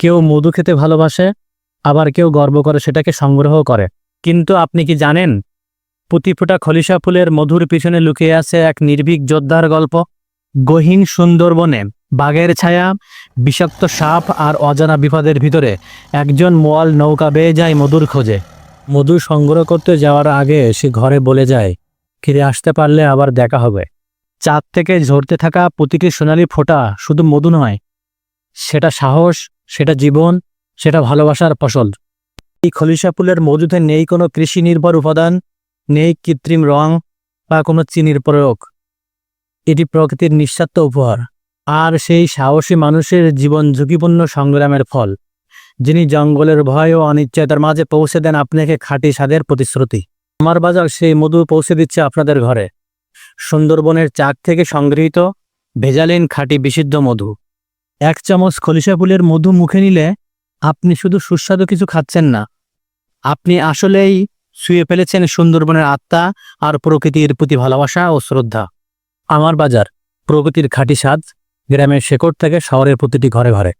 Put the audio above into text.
কেউ মধু খেতে ভালোবাসে, আবার কেউ গর্ব করে সেটাকে সংগ্রহ করে। কিন্তু আপনি কি জানেন প্রতি ফোঁটা খলিশা ফুলের মধুর পিছনে লুকিয়ে আছে এক নির্ভীক যোদ্ধার গল্প? গহীন সুন্দরবনে বাঘের ছায়া, বিষাক্ত সাপ আর অজানা বিপদের ভিতরে একজন মোয়াল নৌকা বেয়ে যায় মধুর খোঁজে। মধু সংগ্রহ করতে যাওয়ার আগে সে ঘরে বলে যায়, ফিরে আসতে পারলে আবার দেখা হবে। চাঁদ থেকে ঝরতে থাকা প্রতিটি সোনালি ফোঁটা শুধু মধু নয়, সেটা সাহস সেটা জীবন, সেটা ভালোবাসার ফসল। এই খলিশা ফুলের মধুতে নেই কোনো কৃষি নির্ভর উপাদান, নেই কৃত্রিম রং বা কোনো চিনির প্রয়োগ। এটি প্রকৃতির নিঃস্বার্থ উপহার, আর সেই সাহসী মানুষের জীবন ঝুঁকিপূর্ণ সংগ্রামের ফল, যিনি জঙ্গলের ভয় ও অনিশ্চয়তার মাঝে পৌঁছে দেন আপনাকে খাঁটি স্বাদের প্রতিশ্রুতি। আমার বাজার সেই মধু পৌঁছে দিচ্ছে আপনাদের ঘরে। সুন্দরবনের চাক থেকে সংগৃহীত ভেজালিন খাঁটি বিশুদ্ধ মধু। এক চামচ খলিশা ফুলের মধু মুখে নিলে আপনি শুধু সুস্বাদু কিছু খাচ্ছেন না। আপনি আসলেই শুয়ে ফেলেছেন সুন্দরবনের আত্মা আর প্রকৃতির প্রতি ভালোবাসা ও শ্রদ্ধা। আমার বাজার প্রকৃতির খাঁটি সাজ গ্রামের শেকড় থেকে শহরের প্রতিটি ঘরে ঘরে।